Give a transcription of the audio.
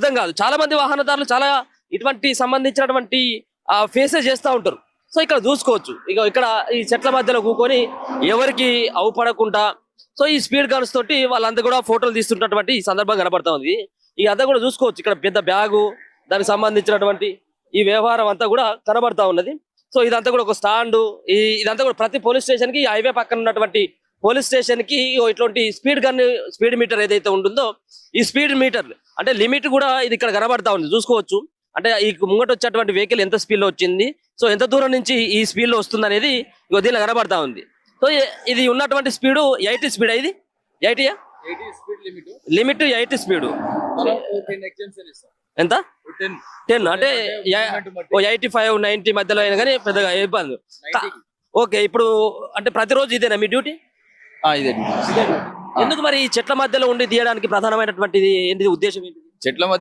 అర్థం కాదు. చాలా మంది వాహనదారులు చాలా ఇటువంటి సంబంధించినటువంటి ఫేసెస్ చేస్తూ ఉంటారు. సో ఇక్కడ చూసుకోవచ్చు. ఇక ఇక్కడ ఈ చెట్ల మధ్యలో కూకొని ఎవరికి అవుపడకుండా సో ఈ స్పీడ్ గన్స్ తోటి వాళ్ళంతా కూడా ఫోటోలు తీస్తున్నటువంటి ఈ సందర్భం కనబడతా ఉంది. ఈ అంతా కూడా చూసుకోవచ్చు. ఇక్కడ పెద్ద బ్యాగు దానికి సంబంధించినటువంటి ఈ వ్యవహారం అంతా కూడా కనబడతా ఉన్నది. సో ఇదంతా కూడా ఒక స్టాండ్ ఈ ఇదంతా కూడా ప్రతి పోలీస్ స్టేషన్కి హైవే పక్కన ఉన్నటువంటి పోలీస్ స్టేషన్కి ఓ ఇట్లాంటి స్పీడ్ గన్ స్పీడ్ మీటర్ ఏదైతే ఉంటుందో ఈ స్పీడ్ మీటర్ అంటే లిమిట్ కూడా ఇది ఇక్కడ కనబడతా ఉంది చూసుకోవచ్చు. అంటే ఈ ముంగట వచ్చేటువంటి వెహికల్ ఎంత స్పీడ్లో వచ్చింది సో ఎంత దూరం నుంచి ఈ స్పీడ్లో వస్తుంది అనేది దీనిలో కనబడతా ఉంది. సో ఇది ఉన్నటువంటి స్పీడ్ ఎయిటీ స్పీడ్ ఇది? ఎయిటీయా లిమిట్. Eighty speed. ఎంత? టెన్. అంటే ఎయిటీ ఫైవ్ నైన్టీ మధ్యలో అయినా కానీ పెద్దగా ఇబ్బంది. ఓకే ఇప్పుడు అంటే ప్రతిరోజు ఇదేనా మీ డ్యూటీ? ఇదే. ఎందుకు మరి ఈ చెట్ల మధ్యలో ఉండి తీయడానికి ప్రధానమైనటువంటిది ఏంటి ఉద్దేశం ఏంటి చెట్ల మధ్య